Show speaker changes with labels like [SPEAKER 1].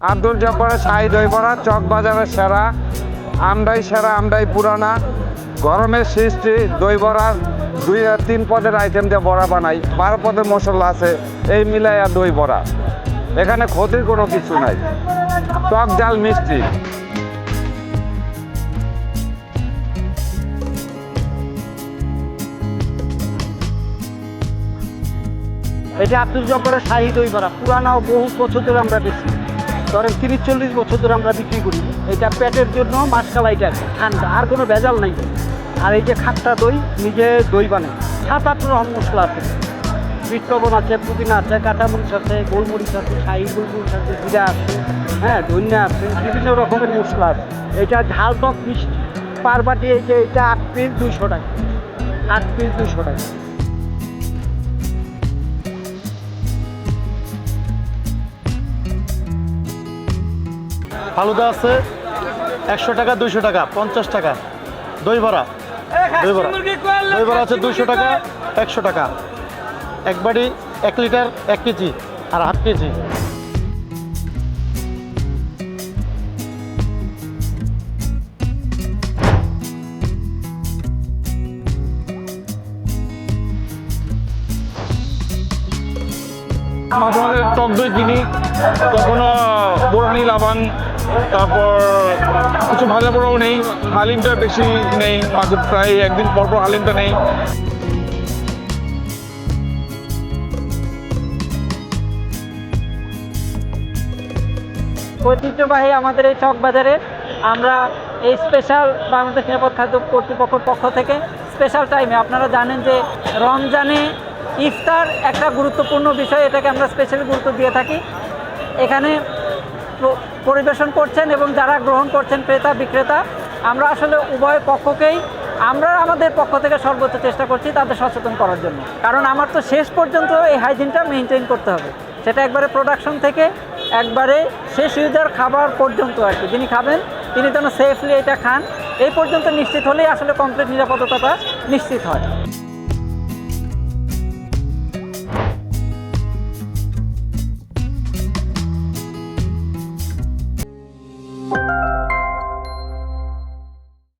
[SPEAKER 1] আব্দুল জব্বারের শাহি দই বড়া, চক বাজারের সেরা আমরাই সেরা আমরাই পুরানা, গরমের সৃষ্টি, দই বড়ার দুই আর তিন পদের আইটেম দিয়ে বড়া বানাই, বারো পদের মশলা আছে, এই মিলাই আর দই বড়া। এখানে ক্ষতির কোনো কিছু নাই। টক ডাল মিষ্টি।
[SPEAKER 2] এটা আব্দুল জব্বরের শাহি দই বড়া, পুরানা বহু বছর ধরে আমরা বেশি ধরেন তিরিশ চল্লিশ বছর ধরে আমরা বিক্রি করি। এটা পেটের জন্য মাসকালা এটা ঠান্ডা আর কোনো ভেজাল নাই। আর এই যে খাট্টা দই, নিজে দই বানায় সাত আট রকম মশলা আছে। বিট আছে, পুদিনা আছে, কাঁচামরিচ আছে, গোলমরিচ আছে, শাহি গোলমরিচ আছে, জিরা আছে হ্যাঁ ধনিয়া আছে, বিভিন্ন রকমের মশলা আছে। এটা ঝাল টক মিষ্টি। পার বাটি এই যে এটা আট পিস দুশো টাকা। আট পিস দুশো টাকা।
[SPEAKER 3] ফালুদা আছে একশো টাকা দুইশো টাকা পঞ্চাশ টাকা। দই বড়া দই বড়া। দই বড়া আছে দুইশো টাকা একশো টাকা। এক বাড়ি এক লিটার এক কেজি আর হাফ কেজি।
[SPEAKER 4] মাঝে মাঝে টক দই কিনি। কখনো লাবান তারপর কিছু ভাজা পোড়াও নেই, হালিমটা বেশি নেই মাঝে প্রায় একদিন পর পর হালিমটা নেই।
[SPEAKER 2] ঐতিহ্যবাহী আমাদের এই চক বাজারে আমরা এই স্পেশাল বাংলাদেশ নিরাপদ খাদ্য কর্তৃপক্ষের পক্ষ থেকে স্পেশাল টাইমে আপনারা জানেন যে রমজানে ইফতার একটা গুরুত্বপূর্ণ বিষয়, এটাকে আমরা স্পেশালি গুরুত্ব দিয়ে থাকি। এখানে পরিবেশন করছেন এবং যারা গ্রহণ করছেন ক্রেতা, বিক্রেতা, আমরা আসলে উভয় পক্ষকেই, আমরা আমাদের পক্ষ থেকে সর্বোচ্চ চেষ্টা করছি তাদের সচেতন করার জন্য। কারণ আমার তো শেষ পর্যন্ত এই হাইজিনটা মেনটেন করতে হবে। সেটা একবারে প্রোডাকশন থেকে একবারে শেষ ইউজার খাবার পর্যন্ত আর কি। যিনি খাবেন, তিনি যেন সেফলি এটা খান, এই পর্যন্ত নিশ্চিত হলেই আসলে কমপ্লিট নিরাপত্তাটা নিশ্চিত হয়।